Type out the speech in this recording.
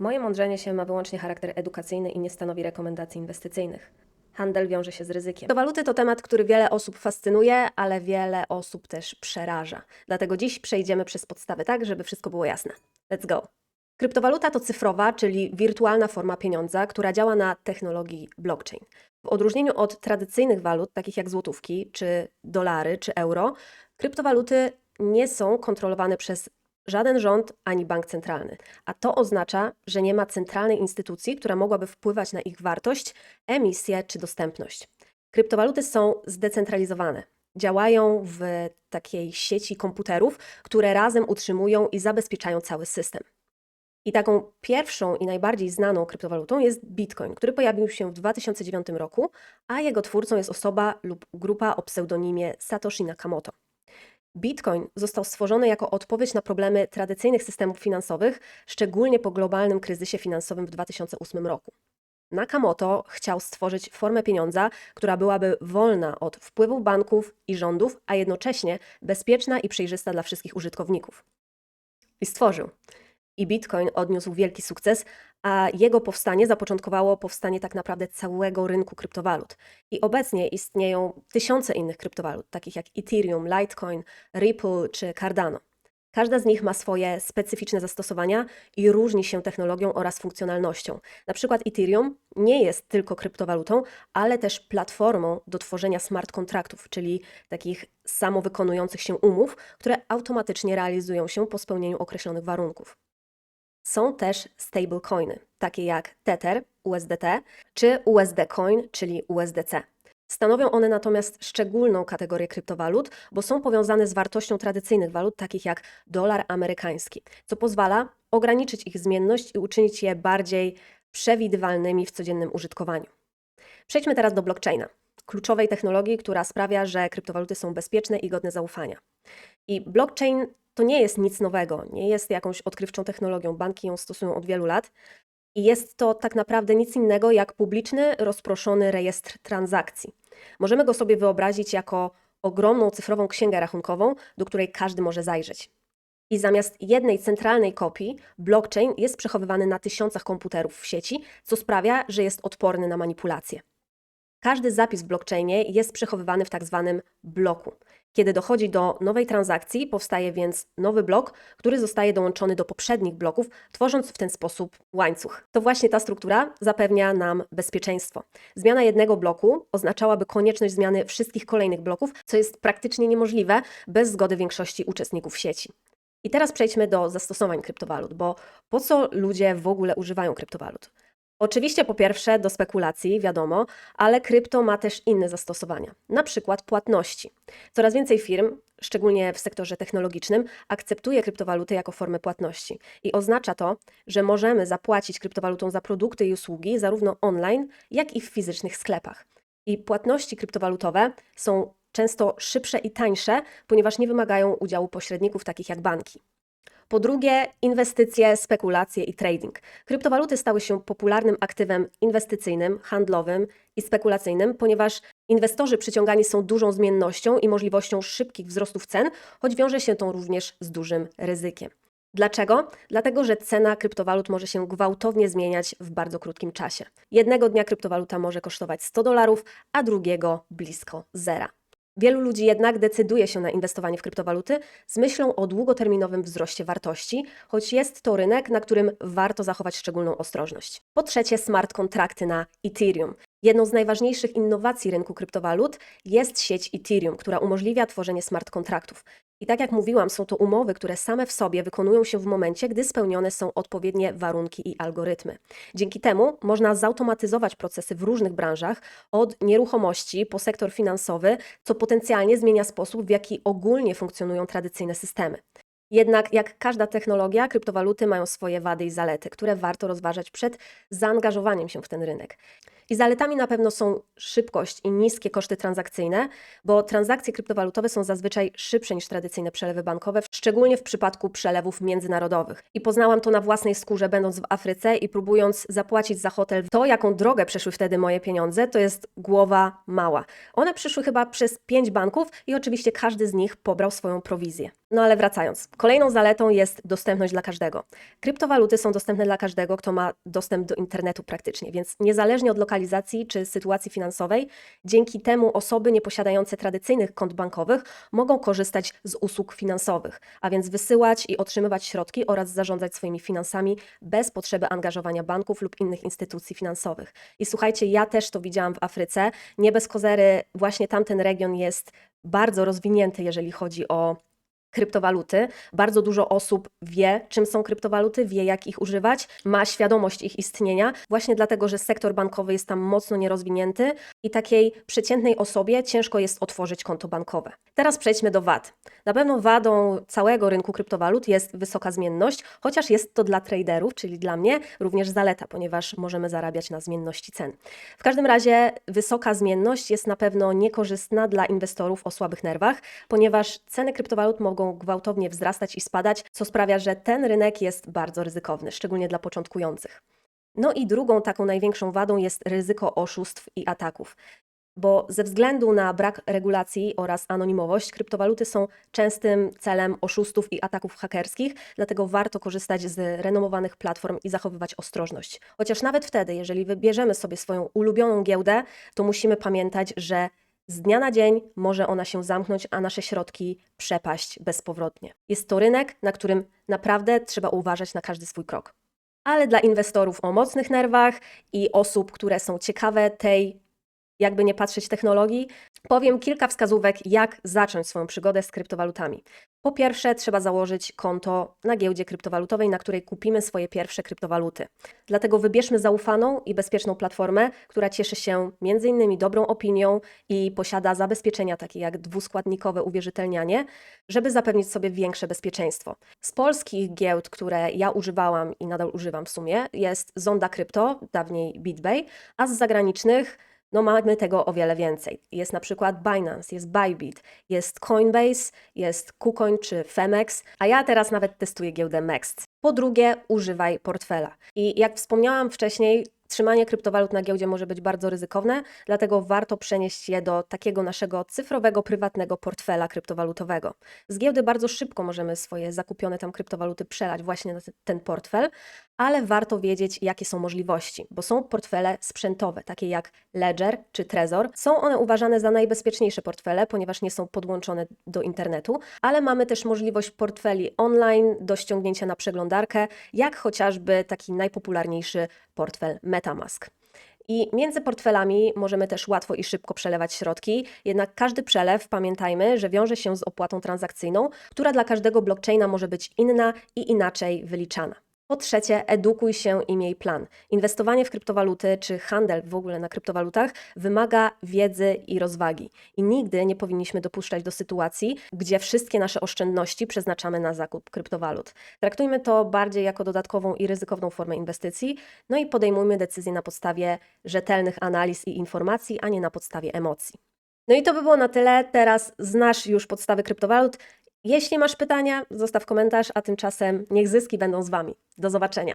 Moje mądrzenie się ma wyłącznie charakter edukacyjny i nie stanowi rekomendacji inwestycyjnych. Handel wiąże się z ryzykiem. Kryptowaluty to temat, który wiele osób fascynuje, ale wiele osób też przeraża. Dlatego dziś przejdziemy przez podstawy tak, żeby wszystko było jasne. Let's go! Kryptowaluta to cyfrowa, czyli wirtualna forma pieniądza, która działa na technologii blockchain. W odróżnieniu od tradycyjnych walut, takich jak złotówki, czy dolary, czy euro, kryptowaluty nie są kontrolowane przez żaden rząd ani bank centralny. A to oznacza, że nie ma centralnej instytucji, która mogłaby wpływać na ich wartość, emisję czy dostępność. Kryptowaluty są zdecentralizowane. Działają w takiej sieci komputerów, które razem utrzymują i zabezpieczają cały system. I taką pierwszą i najbardziej znaną kryptowalutą jest Bitcoin, który pojawił się w 2009 roku, a jego twórcą jest osoba lub grupa o pseudonimie Satoshi Nakamoto. Bitcoin został stworzony jako odpowiedź na problemy tradycyjnych systemów finansowych, szczególnie po globalnym kryzysie finansowym w 2008 roku. Nakamoto chciał stworzyć formę pieniądza, która byłaby wolna od wpływów banków i rządów, a jednocześnie bezpieczna i przejrzysta dla wszystkich użytkowników. I stworzył. I Bitcoin odniósł wielki sukces, a jego powstanie zapoczątkowało powstanie tak naprawdę całego rynku kryptowalut. I obecnie istnieją tysiące innych kryptowalut, takich jak Ethereum, Litecoin, Ripple czy Cardano. Każda z nich ma swoje specyficzne zastosowania i różni się technologią oraz funkcjonalnością. Na przykład Ethereum nie jest tylko kryptowalutą, ale też platformą do tworzenia smart kontraktów, czyli takich samowykonujących się umów, które automatycznie realizują się po spełnieniu określonych warunków. Są też stablecoiny, takie jak Tether, USDT, czy USD Coin, czyli USDC. Stanowią one natomiast szczególną kategorię kryptowalut, bo są powiązane z wartością tradycyjnych walut, takich jak dolar amerykański, co pozwala ograniczyć ich zmienność i uczynić je bardziej przewidywalnymi w codziennym użytkowaniu. Przejdźmy teraz do blockchaina, kluczowej technologii, która sprawia, że kryptowaluty są bezpieczne i godne zaufania. I blockchain to nie jest nic nowego, nie jest jakąś odkrywczą technologią. Banki ją stosują od wielu lat. I jest to tak naprawdę nic innego jak publiczny, rozproszony rejestr transakcji. Możemy go sobie wyobrazić jako ogromną cyfrową księgę rachunkową, do której każdy może zajrzeć. I zamiast jednej centralnej kopii, blockchain jest przechowywany na tysiącach komputerów w sieci, co sprawia, że jest odporny na manipulacje. Każdy zapis w blockchainie jest przechowywany w tak zwanym bloku. Kiedy dochodzi do nowej transakcji, powstaje więc nowy blok, który zostaje dołączony do poprzednich bloków, tworząc w ten sposób łańcuch. To właśnie ta struktura zapewnia nam bezpieczeństwo. Zmiana jednego bloku oznaczałaby konieczność zmiany wszystkich kolejnych bloków, co jest praktycznie niemożliwe bez zgody większości uczestników sieci. I teraz przejdźmy do zastosowań kryptowalut, bo po co ludzie w ogóle używają kryptowalut? Oczywiście po pierwsze do spekulacji, wiadomo, ale krypto ma też inne zastosowania, na przykład płatności. Coraz więcej firm, szczególnie w sektorze technologicznym, akceptuje kryptowaluty jako formę płatności. I oznacza to, że możemy zapłacić kryptowalutą za produkty i usługi zarówno online, jak i w fizycznych sklepach. I płatności kryptowalutowe są często szybsze i tańsze, ponieważ nie wymagają udziału pośredników takich jak banki. Po drugie, inwestycje, spekulacje i trading. Kryptowaluty stały się popularnym aktywem inwestycyjnym, handlowym i spekulacyjnym, ponieważ inwestorzy przyciągani są dużą zmiennością i możliwością szybkich wzrostów cen, choć wiąże się to również z dużym ryzykiem. Dlaczego? Dlatego, że cena kryptowalut może się gwałtownie zmieniać w bardzo krótkim czasie. Jednego dnia kryptowaluta może kosztować 100 dolarów, a drugiego blisko zera. Wielu ludzi jednak decyduje się na inwestowanie w kryptowaluty z myślą o długoterminowym wzroście wartości, choć jest to rynek, na którym warto zachować szczególną ostrożność. Po trzecie, smart kontrakty na Ethereum. Jedną z najważniejszych innowacji rynku kryptowalut jest sieć Ethereum, która umożliwia tworzenie smart kontraktów. I tak jak mówiłam, są to umowy, które same w sobie wykonują się w momencie, gdy spełnione są odpowiednie warunki i algorytmy. Dzięki temu można zautomatyzować procesy w różnych branżach, od nieruchomości po sektor finansowy, co potencjalnie zmienia sposób, w jaki ogólnie funkcjonują tradycyjne systemy. Jednak jak każda technologia, kryptowaluty mają swoje wady i zalety, które warto rozważać przed zaangażowaniem się w ten rynek. I zaletami na pewno są szybkość i niskie koszty transakcyjne, bo transakcje kryptowalutowe są zazwyczaj szybsze niż tradycyjne przelewy bankowe, szczególnie w przypadku przelewów międzynarodowych. I poznałam to na własnej skórze, będąc w Afryce i próbując zapłacić za hotel. To, jaką drogę przeszły wtedy moje pieniądze, to jest głowa mała. One przyszły chyba przez pięć banków i oczywiście każdy z nich pobrał swoją prowizję. No ale wracając, kolejną zaletą jest dostępność dla każdego. Kryptowaluty są dostępne dla każdego, kto ma dostęp do internetu praktycznie, więc niezależnie od lokalizacji czy sytuacji finansowej, dzięki temu osoby nieposiadające tradycyjnych kont bankowych mogą korzystać z usług finansowych, a więc wysyłać i otrzymywać środki oraz zarządzać swoimi finansami bez potrzeby angażowania banków lub innych instytucji finansowych. I słuchajcie, ja też to widziałam w Afryce. Nie bez kozery, właśnie tamten region jest bardzo rozwinięty, jeżeli chodzi o kryptowaluty. Bardzo dużo osób wie, czym są kryptowaluty, wie, jak ich używać, ma świadomość ich istnienia, właśnie dlatego, że sektor bankowy jest tam mocno nierozwinięty i takiej przeciętnej osobie ciężko jest otworzyć konto bankowe. Teraz przejdźmy do wad. Na pewno wadą całego rynku kryptowalut jest wysoka zmienność, chociaż jest to dla traderów, czyli dla mnie, również zaleta, ponieważ możemy zarabiać na zmienności cen. W każdym razie wysoka zmienność jest na pewno niekorzystna dla inwestorów o słabych nerwach, ponieważ ceny kryptowalut mogą gwałtownie wzrastać i spadać, co sprawia, że ten rynek jest bardzo ryzykowny, szczególnie dla początkujących. No i drugą taką największą wadą jest ryzyko oszustw i ataków. Bo ze względu na brak regulacji oraz anonimowość, kryptowaluty są częstym celem oszustów i ataków hakerskich, dlatego warto korzystać z renomowanych platform i zachowywać ostrożność. Chociaż nawet wtedy, jeżeli wybierzemy sobie swoją ulubioną giełdę, to musimy pamiętać, że z dnia na dzień może ona się zamknąć, a nasze środki przepaść bezpowrotnie. Jest to rynek, na którym naprawdę trzeba uważać na każdy swój krok. Ale dla inwestorów o mocnych nerwach i osób, które są ciekawe tej, jakby nie patrzeć, technologii, powiem kilka wskazówek, jak zacząć swoją przygodę z kryptowalutami. Po pierwsze, trzeba założyć konto na giełdzie kryptowalutowej, na której kupimy swoje pierwsze kryptowaluty. Dlatego wybierzmy zaufaną i bezpieczną platformę, która cieszy się m.in. dobrą opinią i posiada zabezpieczenia takie jak dwuskładnikowe uwierzytelnianie, żeby zapewnić sobie większe bezpieczeństwo. Z polskich giełd, które ja używałam i nadal używam w sumie, jest Zonda Krypto, dawniej BitBay, a z zagranicznych no mamy tego o wiele więcej. Jest na przykład Binance, jest Bybit, jest Coinbase, jest KuCoin czy Femex, a ja teraz nawet testuję giełdę Mext. Po drugie, używaj portfela. I jak wspomniałam wcześniej, Trzymanie kryptowalut na giełdzie może być bardzo ryzykowne, dlatego warto przenieść je do takiego naszego cyfrowego, prywatnego portfela kryptowalutowego. Z giełdy bardzo szybko możemy swoje zakupione tam kryptowaluty przelać właśnie na te- ten portfel, ale warto wiedzieć, jakie są możliwości, bo są portfele sprzętowe, takie jak Ledger czy Trezor. Są one uważane za najbezpieczniejsze portfele, ponieważ nie są podłączone do internetu, ale mamy też możliwość portfeli online do ściągnięcia na przeglądarkę, jak chociażby taki najpopularniejszy portfel Metamask. I między portfelami możemy też łatwo i szybko przelewać środki, jednak każdy przelew, pamiętajmy, że wiąże się z opłatą transakcyjną, która dla każdego blockchaina może być inna i inaczej wyliczana. Po trzecie, edukuj się i miej plan. Inwestowanie w kryptowaluty czy handel w ogóle na kryptowalutach wymaga wiedzy i rozwagi. I nigdy nie powinniśmy dopuszczać do sytuacji, gdzie wszystkie nasze oszczędności przeznaczamy na zakup kryptowalut. Traktujmy to bardziej jako dodatkową i ryzykowną formę inwestycji, no i podejmujmy decyzje na podstawie rzetelnych analiz i informacji, a nie na podstawie emocji. No i to by było na tyle. Teraz znasz już podstawy kryptowalut. Jeśli masz pytania, zostaw komentarz, a tymczasem niech zyski będą z Wami. Do zobaczenia.